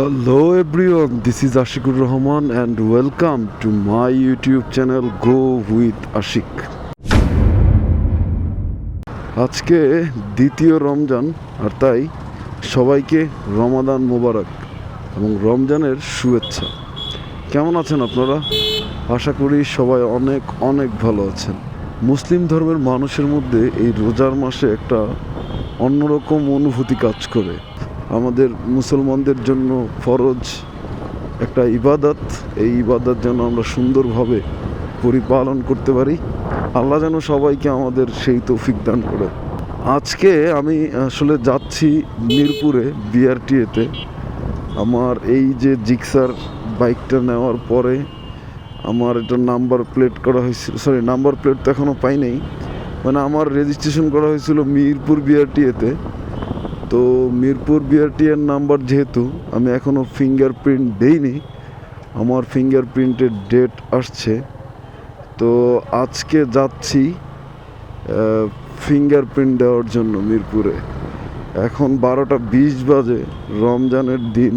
Hello everyone, this is Ashiqur Rahman and welcome to my YouTube channel Go with Ashiq আজকে দ্বিতীয় রমজান আর তাই সবাইকে রমাদান মোবারক এবং রমজানের শুভেচ্ছা। কেমন আছেন আপনারা? আশা করি সবাই অনেক অনেক ভালো আছেন। মুসলিম ধর্মের মানুষের মধ্যে এই রোজার মাসে একটা অন্যরকম অনুভূতি কাজ করে। আমাদের মুসলমানদের জন্য ফরজ একটা ইবাদত। এই ইবাদত যেন আমরা সুন্দরভাবে পরিপালন করতে পারি। আল্লাহ যেন সবাইকে আমাদের সেই তৌফিক দান করে। আজকে আমি আসলে যাচ্ছি মিরপুরে, বিআরটিএতে। আমার এই যে জিক্সার বাইকটা নেওয়ার পরে আমার এটা নাম্বার প্লেট করা হয়েছিল সরি নাম্বার প্লেট তো এখনও পাই নাই। মানে আমার রেজিস্ট্রেশন করা হয়েছিল মিরপুর বিআরটিএতে। তো মিরপুর বিআরটিএর নাম্বার যেহেতু, আমি এখনও ফিঙ্গারপ্রিন্ট দেইনি। আমার ফিঙ্গারপ্রিন্টের ডেট আসছে। তো আজকে যাচ্ছি ফিঙ্গারপ্রিন্ট দেওয়ার জন্য মিরপুরে। এখন বারোটা বিশ বাজে, রমজানের দিন।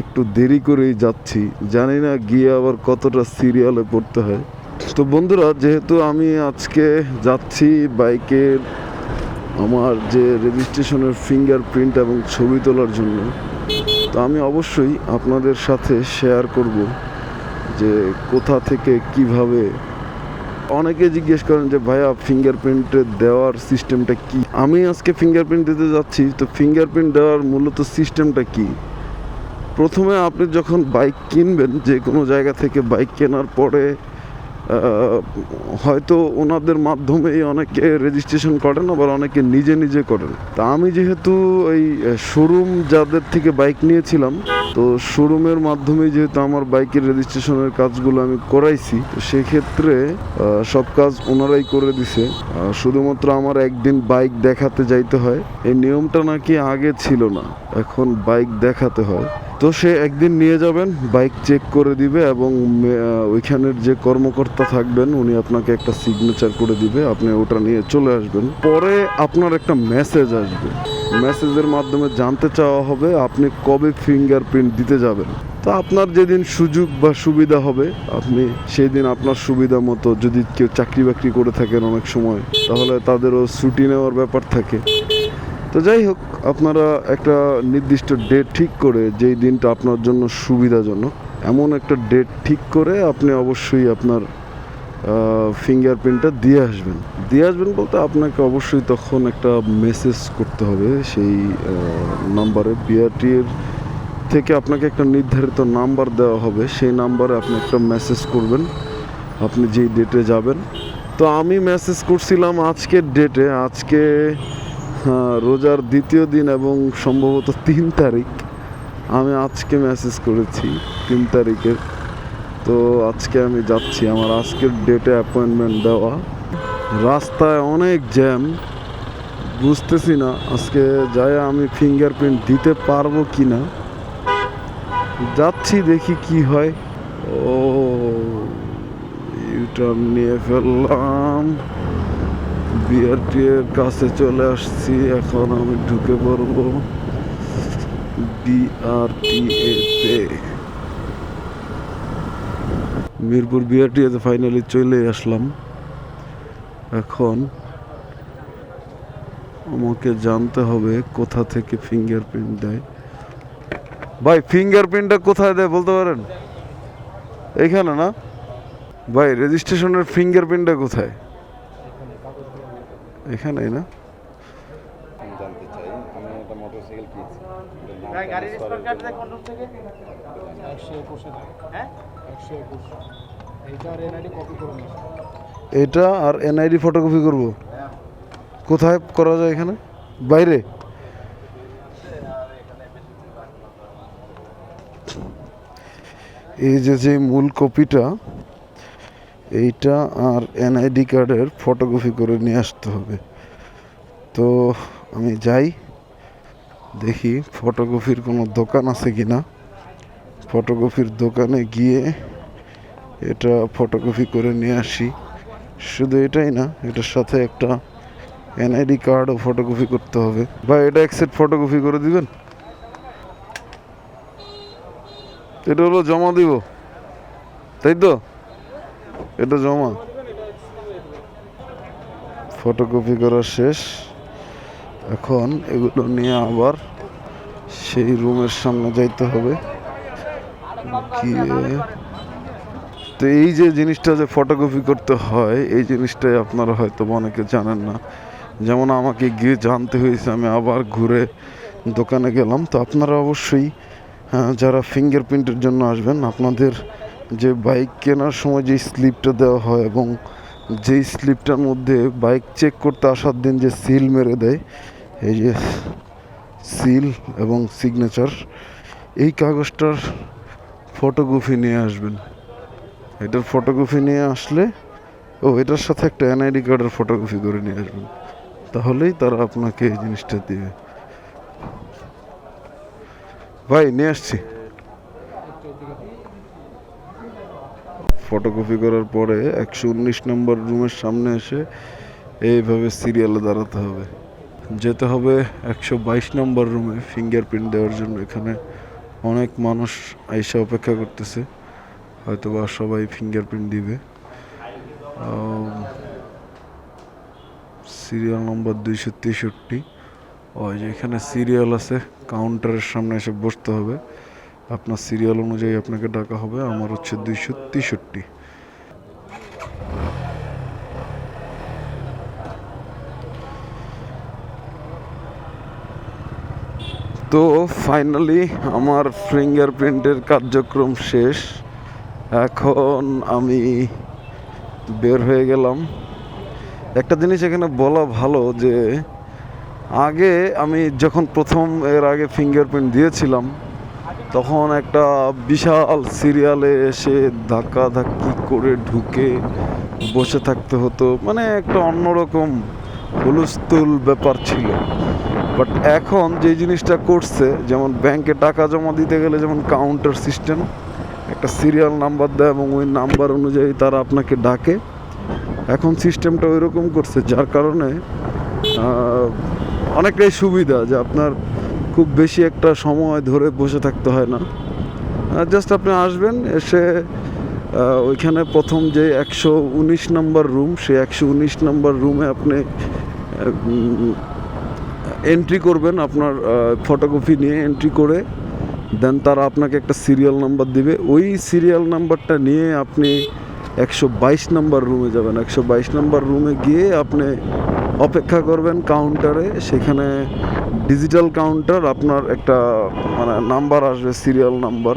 একটু দেরি করেই যাচ্ছি। জানি না গিয়ে আবার কতটা সিরিয়ালে পড়তে হয়। তো বন্ধুরা, যেহেতু আমি আজকে যাচ্ছি বাইকের আমার যে রেজিস্ট্রেশনের ফিঙ্গারপ্রিন্ট এবং ছবি তোলার জন্য, তো আমি অবশ্যই আপনাদের সাথে শেয়ার করব যে কোথা থেকে কীভাবে। অনেকে জিজ্ঞেস করেন যে, ভাইয়া ফিঙ্গারপ্রিন্টে দেওয়ার সিস্টেমটা কি? আমি আজকে ফিঙ্গারপ্রিন্ট দিতে যাচ্ছি, তো ফিঙ্গারপ্রিন্ট দেওয়ার মূলত সিস্টেমটা কি? প্রথমে আপনি যখন বাইক কিনবেন যে কোনো জায়গা থেকে বাইক কেনার পরে হয়তো ওনাদের মাধ্যমেই অনেকে রেজিস্ট্রেশন করেন, আবার অনেকে নিজে নিজে করেন। তা আমি যেহেতু এই শোরুম যাদের থেকে বাইক নিয়েছিলাম, তো শোরুমের মাধ্যমে যেহেতু আমার বাইকের রেজিস্ট্রেশনের কাজগুলো আমি করাইছি, তো সেক্ষেত্রে সব কাজ ওনারাই করে দিছে। শুধুমাত্র আমার একদিন বাইক দেখাতে যাইতে হয়। এই নিয়মটা নাকি আগে ছিল না, এখন বাইক দেখাতে হয়। তো সে একদিন নিয়ে যাবেন বাইক চেক করে দিবে এবং ওইখানের যে কর্মকর্তা থাকবেন, উনি আপনাকে একটা সিগনেচার করে দিবে, আপনি ওটা নিয়ে চলে আসবেন। পরে আপনার একটা মেসেজ আসবে। মেসেজের মাধ্যমে জানতে চাওয়া হবে আপনি কবে ফিঙ্গারপ্রিন্ট দিতে যাবেন। তো আপনার যেদিন সুযোগ বা সুবিধা হবে, আপনি সেই দিন আপনার সুবিধা মতো যদি কেউ চাকরি বাকরি করে থাকেন অনেক সময়, তাহলে তাদেরও ছুটি নেওয়ার ব্যাপার থাকে। তো যাই হোক, আপনারা একটা নির্দিষ্ট ডেট ঠিক করে যেই দিনটা আপনার জন্য সুবিধাজনক, এমন একটা ডেট ঠিক করে আপনি অবশ্যই আপনার ফিঙ্গারপ্রিন্টটা দিয়ে আসবেন। দিয়ে আসবেন বলতে আপনাকে অবশ্যই তখন একটা মেসেজ করতে হবে। সেই নাম্বারে বিআরটি এর থেকে আপনাকে একটা নির্ধারিত নাম্বার দেওয়া হবে। সেই নাম্বারে আপনি একটা মেসেজ করবেন। আপনি যেই ডেটে যাবেন। তো আমি মেসেজ করছিলাম আজকের ডেটে আজকে রোজার দ্বিতীয় দিন এবং সম্ভবত তিন তারিখ আমি আজকে মেসেজ করেছি। তিন তারিখের তো আজকে আমি যাচ্ছি আমার আজকের ডেটে অ্যাপয়েন্টমেন্ট দেওয়া। রাস্তায় অনেক জ্যাম বুঝতেছি না আজকে যাই আমি ফিঙ্গারপ্রিন্ট দিতে পারব কি না যাচ্ছি দেখি কি হয়। ও ইউটার্ন নিয়ে ফেললাম। বিআরটি এর কাছে চলে আসছি, এখন আমি ঢুকে পড়ব। বিআরটি তে মিরপুর বিআরটি এতে ফাইনালি চলে আসলাম। এখন আমাকে জানতে হবে কোথা থেকে ফিঙ্গারপ্রিন্ট দেয়। ভাই ফিঙ্গারপ্রিন্টটা কোথায় দেয় বলতে পারেন? এইখানে না? ভাই রেজিস্ট্রেশনের ফিঙ্গারপ্রিন্টটা কোথায়? এখানেই না? আমি একটা মোটরসাইকেল কিনছি। গাড়ির কার্ড থেকে? একশো একুশে হ্যাঁ? একশো একুশ। এইটার এনআইডি কপি করে এটা আর এনআইডি ফটোকপি করব? কোথায় করা যায় এখানে? বাইরে? এই যে যে মূল কপিটা এইটা আর এনআইডি কার্ডের ফটোকপি করে নিয়ে আসতে হবে। তো আমি যাই। দেখি ফটোকপির কোনো দোকান আছে কি না। ফটোকপির দোকানে গিয়ে এটা ফটোকপি করে নিয়ে আসি। শুধু এটাই না, এটার সাথে একটা এনআইডি কার্ডও ফটোকপি করতে হবে। বা এটা এক সেট ফটোকপি করে দিবেন? এটা হলো জমা দিব। তাই তো? এটা জমা। ফটোকপি করা শেষ। এখন এগুলো নিয়ে আবার সেই রুমের সামনে যাইতে হবে। গিয়ে তো এই যে জিনিসটা যে ফটোকপি করতে হয় এই জিনিসটাই আপনারা হয়তো অনেকে জানেন না। যেমন আমাকে গিয়ে জানতে হয়েছে আমি আবার ঘুরে দোকানে গেলাম। তো আপনারা অবশ্যই আহ, যারা ফিঙ্গারপ্রিন্টের জন্য আসবেন আপনাদের যে বাইক কেনার সময় যে স্লিপটা দেওয়া হয় এবং যেই স্লিপটার মধ্যে বাইক চেক করতে আসার দিন যে সিল মেরে দেয় এই যে সিল এবং সিগনেচার এই কাগজটার ফটোকপি নিয়ে আসবেন। এটার ফটোকপি নিয়ে আসলে, ও, এটার সাথে একটা এনআইডি কার্ডের ফটোকপি করে নিয়ে আসবেন। তাহলেই তারা আপনাকে এই জিনিসটা দিবে ভাই, নিয়ে আসছি। ফটোকপি করার পরে একশো উনিশ নম্বর রুমের সামনে এসে এইভাবে সিরিয়ালে দাঁড়াতে হবে। যেতে হবে একশো বাইশ নম্বর রুমে ফিঙ্গারপ্রিন্ট দেওয়ার জন্য। এখানে অনেক মানুষ আইসা অপেক্ষা করতেছে। হয়তো বা সবাই ফিঙ্গারপ্রিন্ট দিবে। সিরিয়াল নম্বর দুইশো তেষট্টি। ওই যে এখানে সিরিয়াল আছে কাউন্টারের সামনে এসে বসতে হবে। আপনার সিরিয়াল অনুযায়ী আপনাকে ডাকা হবে। আমার হচ্ছে দুইশো তেষট্টি। তো ফাইনালি আমার ফিঙ্গারপ্রিন্টের কার্যক্রম শেষ। এখন আমি বের হয়ে গেলাম। একটা জিনিস এখানে বলা ভালো যে, আগে আমি যখন প্রথম এর আগে ফিঙ্গারপ্রিন্ট দিয়েছিলাম, তখন একটা বিশাল সিরিয়ালে এসে ধাক্কা ধাক্কি করে ঢুকে বসে থাকতে হতো। মানে একটা অন্যরকম হুলস্থুল ব্যাপার ছিল। বাট এখন যে জিনিসটা করছে, যেমন ব্যাংকে টাকা জমা দিতে গেলে যেমন কাউন্টার সিস্টেম একটা সিরিয়াল নাম্বার দেয় এবং ওই নাম্বার অনুযায়ী তারা আপনাকে ডাকে। এখন সিস্টেমটা ওই রকম করছে, যার কারণে অনেকটাই সুবিধা যে আপনার খুব বেশি একটা সময় ধরে বসে থাকতে হয় না। জাস্ট আপনি আসবেন, এসে ওইখানে প্রথম যে একশো উনিশ নম্বর রুম সেই একশো উনিশ নম্বর রুমে আপনি এন্ট্রি করবেন আপনার ফটোকপি নিয়ে এন্ট্রি করে দেন তারা আপনাকে একটা সিরিয়াল নাম্বার দিবে। ওই সিরিয়াল নাম্বারটা নিয়ে আপনি একশো বাইশ নাম্বার রুমে যাবেন। একশো বাইশ নাম্বার রুমে গিয়ে আপনি অপেক্ষা করবেন কাউন্টারে সেখানে ডিজিটাল কাউন্টার আপনার একটা মানে নাম্বার আসবে সিরিয়াল নাম্বার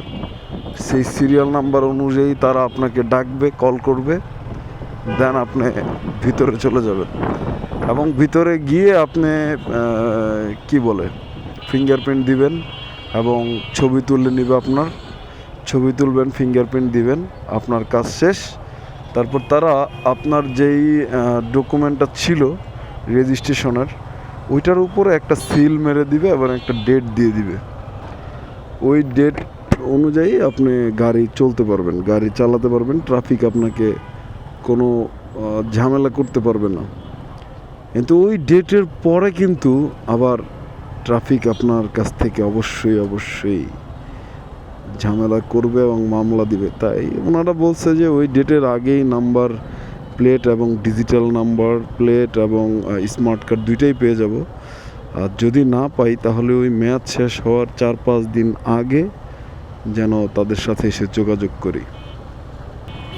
সেই সিরিয়াল নাম্বার অনুযায়ী তারা আপনাকে ডাকবে কল করবে দেন আপনি ভিতরে চলে যাবেন। এবং ভিতরে গিয়ে আপনি কি বলে ফিঙ্গারপ্রিন্ট দিবেন এবং ছবি তুলে নিবে আপনার। ছবি তুলবেন ফিঙ্গারপ্রিন্ট দিবেন, আপনার কাজ শেষ। তারপর তারা আপনার যেই ডকুমেন্টটা ছিল রেজিস্ট্রেশনের ওইটার উপরে একটা সিল মেরে দিবে এবং একটা ডেট দিয়ে দিবে। ওই ডেট অনুযায়ী আপনি গাড়ি চলতে পারবেন, গাড়ি চালাতে পারবেন ট্রাফিক আপনাকে কোনো ঝামেলা করতে পারবে না। কিন্তু ওই ডেটের পরে কিন্তু আবার ট্রাফিক আপনার কাছ থেকে অবশ্যই অবশ্যই ঝামেলা করবে এবং মামলা দিবে। তাই ওনারা বলছে যে ওই ডেটের আগেই নাম্বার প্লেট এবং ডিজিটাল নাম্বার প্লেট এবং স্মার্ট কার্ড দুইটাই পেয়ে যাব। আর যদি না পাই তাহলে ওই ম্যাচ শেষ হওয়ার চার পাঁচ দিন আগে যেন তাদের সাথে এসে যোগাযোগ করি।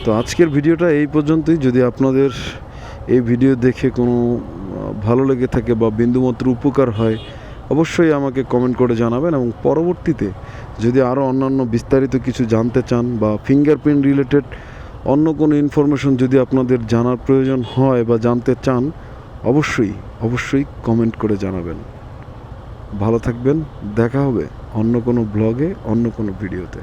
তো আজকের ভিডিওটা এই পর্যন্তই। যদি আপনাদের এই ভিডিও দেখে কোনো ভালো লেগে থাকে বা বিন্দুমাত্র উপকার হয়, অবশ্যই আমাকে কমেন্ট করে জানাবেন এবং পরবর্তীতে যদি আরও অন্যান্য বিস্তারিত কিছু জানতে চান বা ফিঙ্গারপ্রিন্ট রিলেটেড অন্য কোনো ইনফরমেশন যদি আপনাদের জানার প্রয়োজন হয় বা জানতে চান, অবশ্যই অবশ্যই কমেন্ট করে জানাবেন। ভালো থাকবেন, দেখা হবে অন্য কোনো ব্লগে অন্য কোনো ভিডিওতে